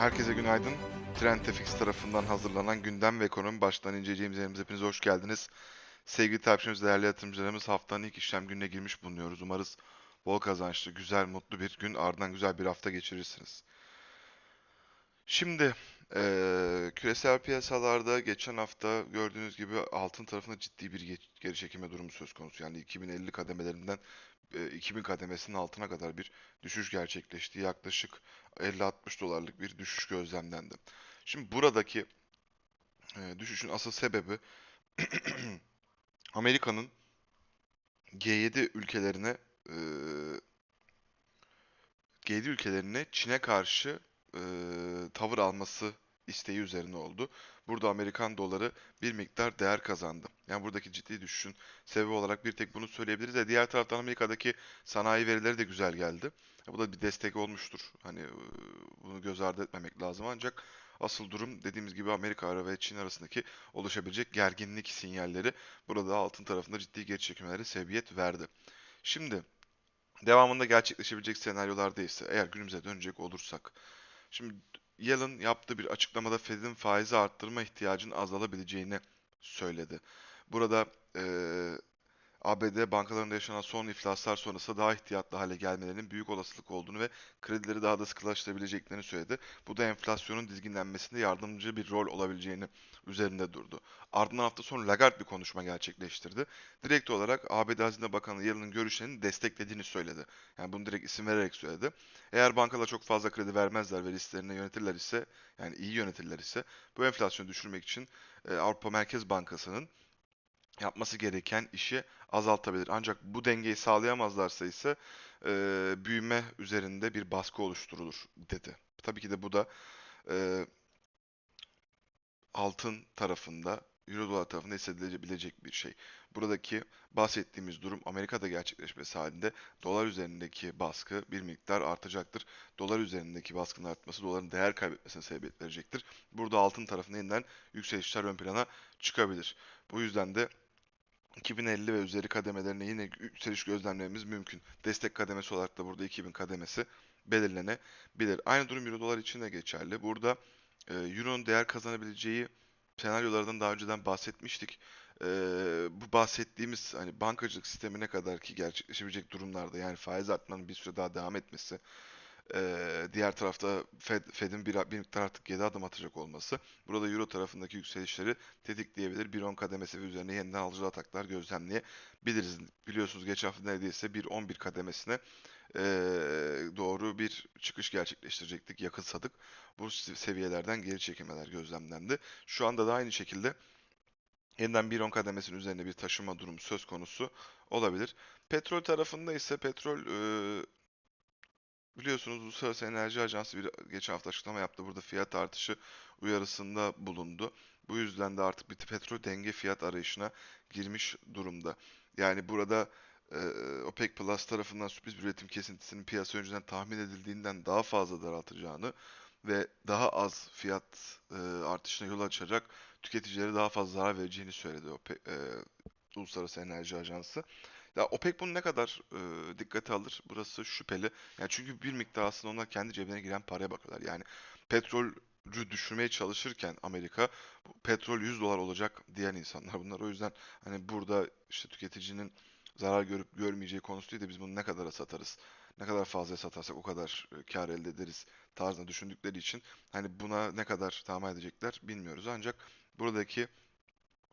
Herkese günaydın. Trendtefix tarafından hazırlanan gündem ve ekonomi baştan inceleyeceğimiz yerimize hepiniz hoş geldiniz. Sevgili takipçilerimiz, değerli yatırımcılarımız haftanın ilk işlem gününe girmiş bulunuyoruz. Umarız bol kazançlı, güzel, mutlu bir gün ardından güzel bir hafta geçirirsiniz. Şimdi eee, küresel piyasalarda geçen hafta gördüğünüz gibi altın tarafında ciddi bir geri çekilme durumu söz konusu. Yani 2050 kademelerinden e, 2000 kademesinin altına kadar bir düşüş gerçekleşti. Yaklaşık 50-60 dolarlık bir düşüş gözlemlendi. Şimdi buradaki düşüşün asıl sebebi Amerika'nın G7 ülkelerine e, G7 ülkelerine Çin'e karşı e, tavır alması isteği üzerine oldu. Burada Amerikan doları bir miktar değer kazandı. Yani buradaki ciddi düşüşün sebebi olarak bir tek bunu söyleyebiliriz. de diğer taraftan Amerika'daki sanayi verileri de güzel geldi. Bu da bir destek olmuştur. Hani bunu göz ardı etmemek lazım ancak asıl durum dediğimiz gibi Amerika ve Çin arasındaki oluşabilecek gerginlik sinyalleri burada altın tarafında ciddi geri çekilmelere sebebiyet verdi. Şimdi devamında gerçekleşebilecek senaryolarda ise eğer günümüze dönecek olursak şimdi Yellen yaptığı bir açıklamada Fed'in faizi arttırma ihtiyacının azalabileceğini söyledi. Burada eee ABD bankalarında yaşanan son iflaslar sonrası daha ihtiyatlı hale gelmelerinin büyük olasılık olduğunu ve kredileri daha da sıkılaştırabileceklerini söyledi. Bu da enflasyonun dizginlenmesinde yardımcı bir rol olabileceğini üzerinde durdu. Ardından hafta sonu Lagarde bir konuşma gerçekleştirdi. Direkt olarak ABD Hazine Bakanı Yellen'ın görüşlerini desteklediğini söyledi. Yani bunu direkt isim vererek söyledi. Eğer bankalar çok fazla kredi vermezler ve risklerini yönetirler ise, yani iyi yönetirler ise bu enflasyonu düşürmek için e, Avrupa Merkez Bankası'nın yapması gereken işi azaltabilir. Ancak bu dengeyi sağlayamazlarsa ise e, büyüme üzerinde bir baskı oluşturulur dedi. Tabii ki de bu da e, altın tarafında, Euro dolar tarafında hissedilebilecek bir şey. Buradaki bahsettiğimiz durum Amerika'da gerçekleşmesi halinde dolar üzerindeki baskı bir miktar artacaktır. Dolar üzerindeki baskının artması doların değer kaybetmesine sebebiyet verecektir. Burada altın tarafında yeniden yükselişler ön plana çıkabilir. Bu yüzden de 2050 ve üzeri kademelerine yine yükseliş gözlemlememiz mümkün. Destek kademesi olarak da burada 2000 kademesi belirlenebilir. Aynı durum Euro dolar için de geçerli. Burada e, Euro'nun değer kazanabileceği senaryolardan daha önceden bahsetmiştik. E, bu bahsettiğimiz hani bankacılık sistemine kadar ki gerçekleşebilecek durumlarda yani faiz artmanın bir süre daha devam etmesi, e, diğer tarafta Fed, Fed'in bir, bir miktar artık 7 adım atacak olması burada Euro tarafındaki yükselişleri tetikleyebilir. 1.10 kademesi üzerine yeniden alıcılı ataklar gözlemleyebiliriz. Biliyorsunuz geçen hafta neredeyse 1.11 kademesine e, doğru bir çıkış gerçekleştirecektik, yakınsadık. Bu seviyelerden geri çekilmeler gözlemlendi. Şu anda da aynı şekilde yeniden 1.10 kademesinin üzerinde bir taşıma durumu söz konusu olabilir. Petrol tarafında ise petrol e, biliyorsunuz Uluslararası Enerji Ajansı bir geçen hafta açıklama yaptı. Burada fiyat artışı uyarısında bulundu. Bu yüzden de artık bir petrol denge fiyat arayışına girmiş durumda. Yani burada e, OPEC Plus tarafından sürpriz bir üretim kesintisinin piyasa önceden tahmin edildiğinden daha fazla daraltacağını ve daha az fiyat e, artışına yol açacak tüketicilere daha fazla zarar vereceğini söyledi OPEC, e, Uluslararası Enerji Ajansı. Ya OPEC bunu ne kadar e, dikkate alır? Burası şüpheli. Yani çünkü bir miktar aslında onlar kendi cebine giren paraya bakıyorlar. Yani petrolü düşürmeye çalışırken Amerika petrol 100 dolar olacak diyen insanlar bunlar. O yüzden hani burada işte tüketicinin zarar görüp görmeyeceği konusu değil de biz bunu ne kadara satarız? Ne kadar fazla satarsak o kadar kar elde ederiz tarzında düşündükleri için hani buna ne kadar tamam edecekler bilmiyoruz. Ancak buradaki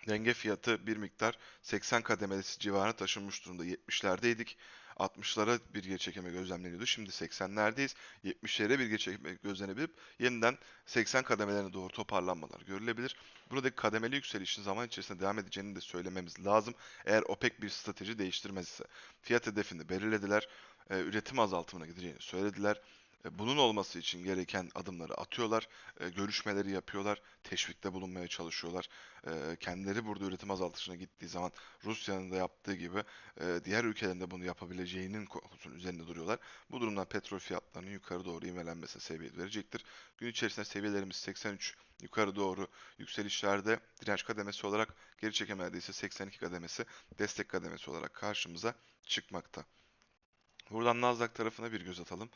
denge fiyatı bir miktar 80 kademesi civarına taşınmış durumda. 70'lerdeydik. 60'lara bir geri çekilme gözlemleniyordu. Şimdi 80'lerdeyiz. 70'lere bir geri çekilme gözlenebilip yeniden 80 kademelerine doğru toparlanmalar görülebilir. Buradaki kademeli yükselişin zaman içerisinde devam edeceğini de söylememiz lazım. Eğer OPEC bir strateji değiştirmez ise. Fiyat hedefini belirlediler. Üretim azaltımına gideceğini söylediler. E, Bunun olması için gereken adımları atıyorlar, e, görüşmeleri yapıyorlar, teşvikte bulunmaya çalışıyorlar. E, Kendileri burada üretim azaltışına gittiği zaman Rusya'nın da yaptığı gibi diğer ülkelerin de bunu yapabileceğinin konusunun üzerinde duruyorlar. Bu durumdan petrol fiyatlarının yukarı doğru ivmelenmesine sebebiyet verecektir. Gün içerisinde seviyelerimiz 83 yukarı doğru yükselişlerde direnç kademesi olarak geri çekimlerde ise 82 kademesi destek kademesi olarak karşımıza çıkmakta. Buradan Nasdaq tarafına bir göz atalım.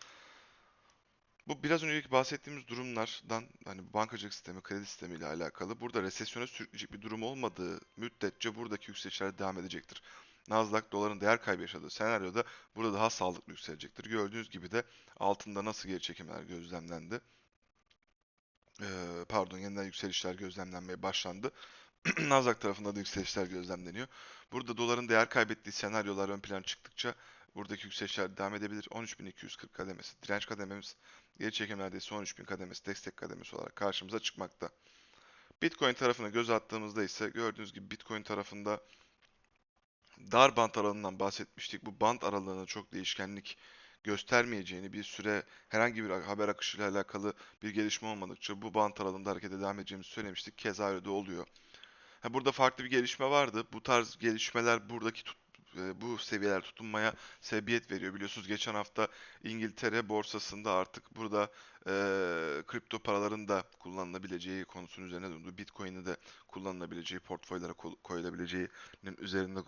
Bu biraz önceki bahsettiğimiz durumlardan hani bankacılık sistemi, kredi sistemi ile alakalı. Burada resesyona sürükleyecek bir durum olmadığı müddetçe buradaki yükselişler devam edecektir. Nasdaq doların değer kaybı yaşadığı senaryoda burada daha sağlıklı yükselecektir. Gördüğünüz gibi de altında nasıl geri çekimler gözlemlendi. Ee, pardon yeniden yükselişler gözlemlenmeye başlandı. Nasdaq tarafında da yükselişler gözlemleniyor. Burada doların değer kaybettiği senaryolar ön plana çıktıkça buradaki yükselişler devam edebilir. 13.240 kademesi direnç kadememiz, geri çekimlerde ise 13.000 kademesi destek kademesi olarak karşımıza çıkmakta. Bitcoin tarafına göz attığımızda ise gördüğünüz gibi Bitcoin tarafında dar bant aralığından bahsetmiştik. Bu bant aralığında çok değişkenlik göstermeyeceğini, bir süre herhangi bir haber akışıyla alakalı bir gelişme olmadıkça bu bant aralığında harekete devam edeceğimizi söylemiştik. Keza öyle de oluyor. Burada farklı bir gelişme vardı. Bu tarz gelişmeler buradaki tut- bu seviyeler tutunmaya sebebiyet veriyor. Biliyorsunuz geçen hafta İngiltere borsasında artık burada e, kripto paraların da kullanılabileceği konusunun üzerine durdu. Bitcoin'i de kullanılabileceği, portföylere koyulabileceğinin üzerinde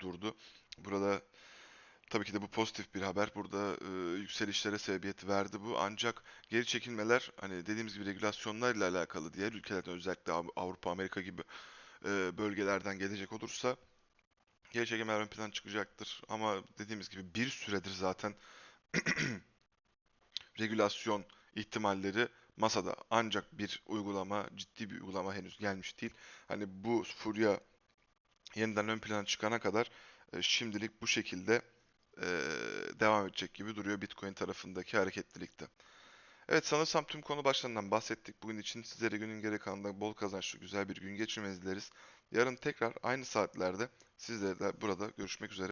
durdu. Burada tabii ki de bu pozitif bir haber. Burada e, yükselişlere sebebiyet verdi bu. Ancak geri çekilmeler hani dediğimiz gibi regülasyonlarla alakalı diğer ülkelerden özellikle Av- Avrupa, Amerika gibi e, bölgelerden gelecek olursa geri çekimler ön plana çıkacaktır. Ama dediğimiz gibi bir süredir zaten regülasyon ihtimalleri masada. Ancak bir uygulama, ciddi bir uygulama henüz gelmiş değil. Hani bu furya yeniden ön plana çıkana kadar e, şimdilik bu şekilde e, devam edecek gibi duruyor Bitcoin tarafındaki hareketlilikte. Evet sanırsam tüm konu başlarından bahsettik. Bugün için sizlere günün geri kalanında bol kazançlı güzel bir gün geçirmenizi dileriz. Yarın tekrar aynı saatlerde sizlerle burada görüşmek üzere.